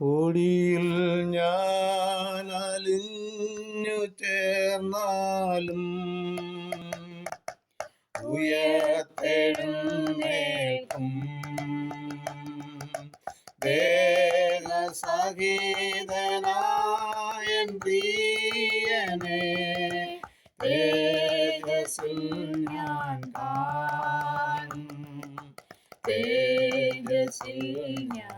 പൊടിയിൽ ഞാൻ അലിഞ്ഞു ചേർന്നാലും ഉയർത്തെഴുന്നേൽക്കും. വേഗസഹിതനായ പ്രിയനെ തേജസ്സിൽ ഞാൻ കാണും. തേജസ്സിൽ ഞാൻ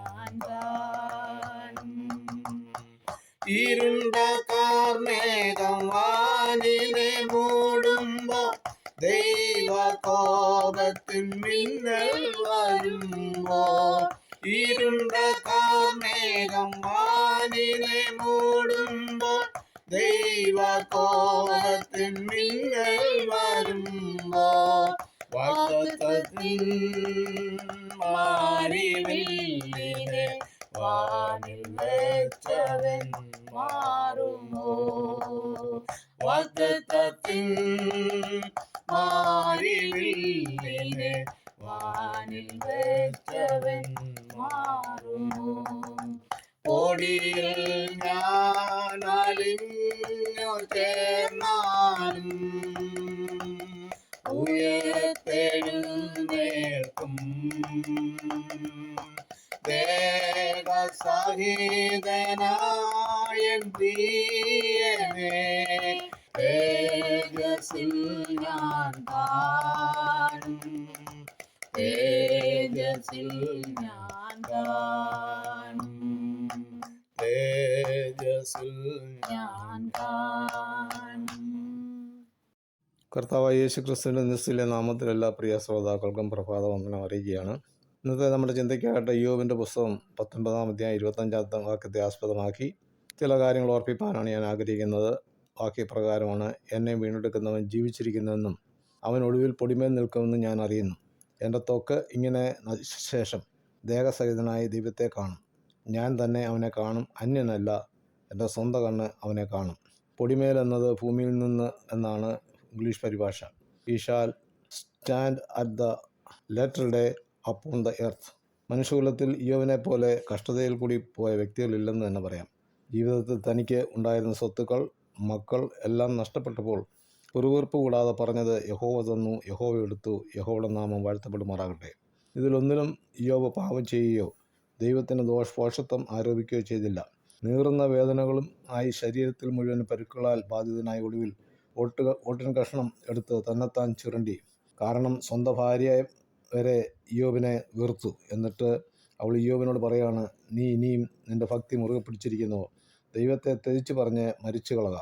ഇരുണ്ട കാർമേഘം വാനിലെ മൂടുമ്പോ ദൈവകോപത്തിൻ മിന്നൽ വരുമ്പോ. ഇരുണ്ട കാർമേഘം വാനിലെ മൂടുമ്പോ ദൈവകോപത്തിൻ മിന്നൽ വരുമ്പോ. വാഗ്ദത്തത്തിൻ മാറിവില്ലിനെ വാനിൽ വെച്ചവൻ മാറുമോ? വാഗ്ദത്തത്തിൻ മാറിവില്ലിനെ വാനിൽ വെച്ചവൻ മാറുമോ? ഓടിയിൽ ഞാൻ അലിഞ്ഞു ചേർന്നാലും ഉയർത്തെഴുന്നേൽക്കും. ദേഹസഹിതനായ കർത്താവ് യേശു ക്രിസ്തുവിന്റെ നിസ്സിലെ നാമത്തിൽ എല്ലാ പ്രിയ ശ്രോതാക്കൾക്കും പ്രഭാത വന്ദനം അറിയിക്കുകയാണ്. ഇന്നത്തെ നമ്മുടെ ചിന്തയ്ക്കായിട്ട് യോബിന്റെ പുസ്തകം പത്തൊൻപതാം അധ്യായം ഇരുപത്തഞ്ചാം വാക്യത്തെ ആസ്പദമാക്കി. ചില കാര്യങ്ങൾ ഓർപ്പിപ്പാനാണ് ഞാൻ ആഗ്രഹിക്കുന്നത്. വാക്യപ്രകാരമാണ് എന്നെ വീണ്ടെടുക്കുന്നവൻ ജീവിച്ചിരിക്കുന്നുവെന്നും അവൻ ഒടുവിൽ പൊടിമേൽ നിൽക്കുമെന്നും ഞാൻ അറിയുന്നു. എന്റെ ത്വക്ക് ഇങ്ങനെ ശേഷം ദേഹസഹിതനായി ദൈവത്തെ കാണും. ഞാൻ തന്നെ അവനെ കാണും അന്യനല്ല. എന്റെ സ്വന്തം കണ്ണ് അവനെ കാണും. പൊടിമേൽ എന്നത് ഭൂമിയിൽ നിന്ന് എന്നാണ് ഇംഗ്ലീഷ് പരിഭാഷ. He shall stand at the latter day upon the earth മനുഷ്യകുലത്തിൽ യോവനെ പോലെ കഷ്ടതയിൽ കൂടി പോയ വ്യക്തികളില്ലെന്ന് തന്നെ പറയാം. ജീവിതത്തിൽ തനിക്ക് ഉണ്ടായിരുന്ന സ്വത്തുക്കൾ മക്കൾ എല്ലാം നഷ്ടപ്പെട്ടപ്പോൾ പെറുവീർപ്പ് കൂടാതെ പറഞ്ഞത് യഹോവ തന്നു യഹോവ എടുത്തു യഹോവയുടെ നാമം വാഴ്ത്തപ്പെടുമാറാകട്ടെ. ഇതിലൊന്നിലും യോബ് പാപം ചെയ്യുകയോ ദൈവത്തിന് ദോഷപോഷത്വം ആരോപിക്കുകയോ ചെയ്തില്ല. നീറുന്ന വേദനകളും ആയി ശരീരത്തിൽ മുഴുവൻ പരുക്കളാൽ ബാധിതനായ ഒടുവിൽ ഓട്ട് ഓട്ടിൻ കഷ്ണം എടുത്ത് തന്നെത്താൻ ചുരണ്ടി. കാരണം സ്വന്തം ഭാര്യ വരെ ഇയോബിനെ വെറുത്തു എന്നിട്ട് അവൾ ഇയോബിനോട് പറയാണ് നീ ഇനിയും നിന്റെ ഭക്തി മുറുകെ പിടിച്ചിരിക്കുന്നുവോ ദൈവത്തെ തെരിച്ചു പറഞ്ഞ് മരിച്ചു കളക.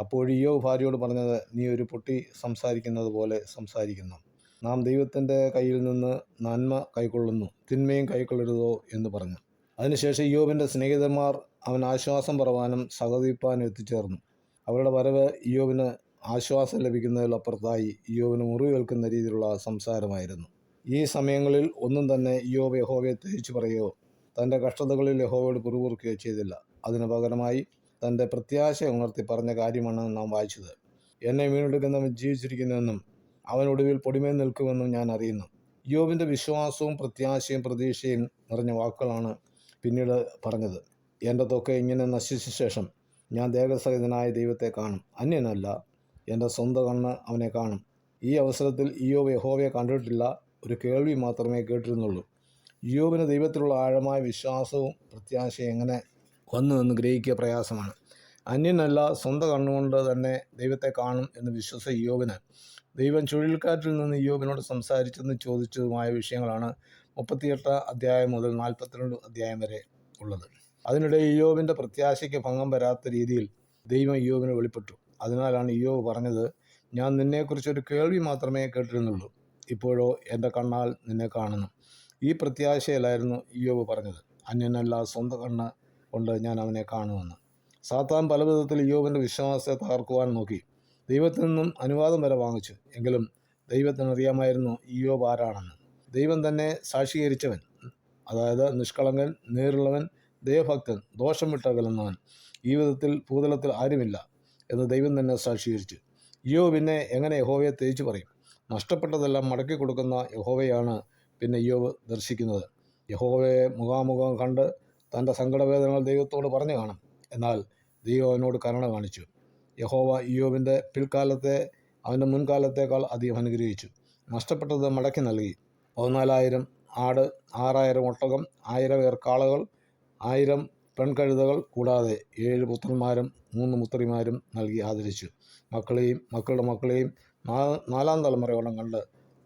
അപ്പോഴിയോ ഭാര്യയോട് പറഞ്ഞത് നീ ഒരു പൊട്ടി സംസാരിക്കുന്നത് പോലെ സംസാരിക്കുന്നു. നാം ദൈവത്തിന്റെ കയ്യിൽ നിന്ന് നന്മ കൈക്കൊള്ളുന്നു. തിന്മയും കൈക്കൊള്ളരുതോ എന്ന് പറഞ്ഞു. അതിനുശേഷം ഇയോബിന്റെ സ്നേഹിതന്മാർ അവൻ ആശ്വാസം പറവാനും സഹതീപ്പാനും എത്തിച്ചേർന്നു. അവരുടെ വരവ് ഇയോബിന് ആശ്വാസം ലഭിക്കുന്നതിലപ്പുറത്തായി ഇയോബിന് മുറിവേൽക്കുന്ന രീതിയിലുള്ള സംസാരമായിരുന്നു. ഈ സമയങ്ങളിൽ ഒന്നും തന്നെ യോബ് യഹോവയെ തിരിച്ചു പറയുകയോ തന്റെ കഷ്ടതകളിൽ യഹോവയോട് പിറുപിറുക്കുകയോ ചെയ്തില്ല. അതിനു പകരമായി തന്റെ പ്രത്യാശ ഉണർത്തി പറഞ്ഞ കാര്യമാണ് നാം വായിച്ചത്. എന്നെ വീണ്ടെടുക്കുന്നവൻ ജീവിച്ചിരിക്കുന്നുവെന്നും അവൻ ഒടുവിൽ പൊടിമേൽ നിൽക്കുമെന്നും ഞാൻ അറിയുന്നു. യോബിന്റെ വിശ്വാസവും പ്രത്യാശയും പ്രതീക്ഷയും നിറഞ്ഞ വാക്കുകളാണ് പിന്നീട് പറഞ്ഞത്. എന്റെ തൊക്കെ ഇങ്ങനെ നശിച്ച ശേഷം ഞാൻ ദേവസഹിതനായ ദൈവത്തെ കാണും. അന്യനല്ല എന്റെ സ്വന്തം കണ്ണ് അവനെ കാണും. ഈ അവസരത്തിൽ ഇയോബ് യഹോവയെ കണ്ടിട്ടില്ല. ഒരു കേൾവി മാത്രമേ കേട്ടിരുന്നുള്ളൂ. യോബിന് ദൈവത്തിലുള്ള ആഴമായ വിശ്വാസവും പ്രത്യാശയും എങ്ങനെ വന്നു നിന്ന് ഗ്രഹിക്കുക പ്രയാസമാണ്. അന്യനല്ല സ്വന്തം കണ്ണുകൊണ്ട് തന്നെ ദൈവത്തെ കാണും എന്ന് വിശ്വസ യോബിന് ദൈവം ചുഴലിക്കാറ്റിൽ നിന്ന് യോബിനോട് സംസാരിച്ചെന്ന് ചോദിച്ചതുമായ വിഷയങ്ങളാണ് മുപ്പത്തിയെട്ട് അധ്യായം മുതൽ നാൽപ്പത്തിരണ്ട് അധ്യായം വരെ ഉള്ളത്. അതിനിടെ യോബിന്റെ പ്രത്യാശയ്ക്ക് ഭംഗം വരാത്ത രീതിയിൽ ദൈവം യോബിന് വെളിപ്പെട്ടു. അതിനാലാണ് യോബ് പറഞ്ഞത് ഞാൻ നിന്നെക്കുറിച്ചൊരു കേൾവി മാത്രമേ കേട്ടിരുന്നുള്ളൂ. ഇപ്പോഴോ എന്റെ കണ്ണാൽ നിന്നെ കാണുന്നു. ഈ പ്രത്യാശയിലായിരുന്നു യോബ് പറഞ്ഞത്. അന്യനല്ല സ്വന്തം കണ്ണ് കൊണ്ട് ഞാൻ അവനെ കാണുമെന്ന്. സാത്താൻ പല വിധത്തിൽ ഇയോബിന്റെ വിശ്വാസത്തെ തകർക്കുവാൻ നോക്കി. ദൈവത്തിൽ നിന്നും അനുവാദം വരെ വാങ്ങിച്ചു. എങ്കിലും ദൈവത്തിന് അറിയാമായിരുന്നു ഇയോബ് ആരാണെന്ന്. ദൈവം തന്നെ സാക്ഷീകരിച്ചവൻ അതായത് നിഷ്കളങ്കൻ നേരുള്ളവൻ ദൈവഭക്തൻ ദോഷം വിട്ടകലുന്നവൻ ഈ വിധത്തിൽ ഭൂതലത്തിൽ ആരുമില്ല എന്ന് ദൈവം തന്നെ സാക്ഷീകരിച്ചു. യോ പിന്നെ എങ്ങനെ യഹോവയെ തേച്ചു പറയും? നഷ്ടപ്പെട്ടതെല്ലാം മടക്കി കൊടുക്കുന്ന യഹോവയാണ് പിന്നെ യോവ് ദർശിക്കുന്നത്. യഹോവയെ മുഖാമുഖം കണ്ട് തന്റെ സങ്കടവേദനകൾ ദൈവത്തോട് പറഞ്ഞു കാണും. എന്നാൽ ദൈവം അവനോട് കരുണ കാണിച്ചു. യഹോവ ഇയോബിന്റെ പിൽക്കാലത്തെ അവന്റെ മുൻകാലത്തേക്കാൾ അധികം അനുഗ്രഹിച്ചു. നഷ്ടപ്പെട്ടത് മടക്കി നൽകി. പതിനാലായിരം ആട് ആറായിരം ഒട്ടകം ആയിരം ഏർക്കാളകൾ ആയിരം പെൺകഴുതകൾ കൂടാതെ ഏഴ് പുത്രന്മാരും മൂന്ന് പുത്രിമാരും നൽകി ആദരിച്ചു. മക്കളെയും മക്കളുടെ മക്കളെയും നാലാം തലമുറയോളം കണ്ട്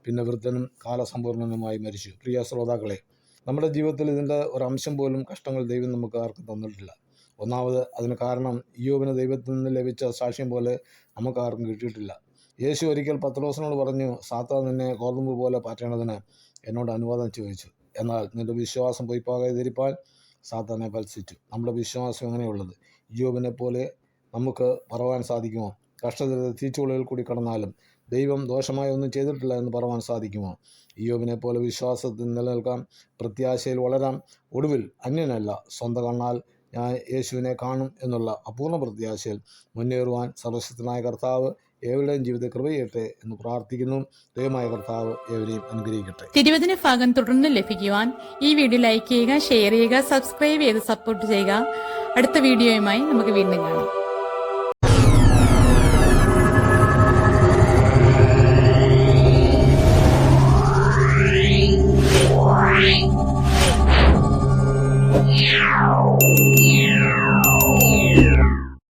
പിന്നെ വൃദ്ധനും കാലസമ്പൂർണനുമായി മരിച്ചു. പ്രിയ ശ്രോതാക്കളെ നമ്മുടെ ജീവിതത്തിൽ ഇതിന്റെ ഒരംശം പോലും കഷ്ടങ്ങൾ ദൈവം നമുക്ക് ആർക്കും തന്നിട്ടില്ല. ഒന്നാമത് അതിന് കാരണം യോബിന് ദൈവത്തിൽ നിന്ന് ലഭിച്ച സാക്ഷ്യം പോലെ നമുക്ക് ആർക്കും കിട്ടിയിട്ടില്ല. യേശു ഒരിക്കൽ പത്രോസിനോട് പറഞ്ഞു സാത്താൻ നിന്നെ ഗോതമ്പ് പോലെ പാറ്റേണ്ടതിന് എന്നോട് അനുവാദം ചോദിച്ചു. എന്നാൽ നിന്റെ വിശ്വാസം പൊയ്പാകാതിരിപ്പാൻ സാത്താനെ പത്സിച്ചു. നമ്മുടെ വിശ്വാസം എങ്ങനെയുള്ളത്? യോബിനെ പോലെ നമുക്ക് പറവാൻ സാധിക്കുമോ? കഷ്ടത്തിൽ തീച്ചുളിൽ കൂടി കടന്നാലും ദൈവം ദോഷമായി ഒന്നും ചെയ്തിട്ടില്ല എന്ന് പറയാൻ സാധിക്കുമോ? ഇയോബിനെ പോലെ വിശ്വാസത്തിൽ നിലനിൽക്കാം പ്രത്യാശയിൽ വളരാം. ഒടുവിൽ അന്യനല്ല സ്വന്തം കണ്ണാൽ ഞാൻ യേശുവിനെ കാണും എന്നുള്ള അപൂർണ പ്രത്യാശയിൽ മുന്നേറുവാൻ സർവശക്തനായ കർത്താവ് ഏവരുടെയും ജീവിതത്തെ കൃപയട്ടെ എന്ന് പ്രാർത്ഥിക്കുന്നു. ദൈവമായ കർത്താവ് ഏവരെയും അനുഗ്രഹിക്കട്ടെ. തിരുവതിന് ഭാഗം തുടർന്ന് ലഭിക്കുവാൻ ഈ വീഡിയോ ലൈക്ക് ചെയ്യുക ഷെയർ ചെയ്യുക സബ്സ്ക്രൈബ് ചെയ്ത് സപ്പോർട്ട് ചെയ്യുക. അടുത്ത വീഡിയോയുമായി നമുക്ക് വീണ്ടും കാണാം.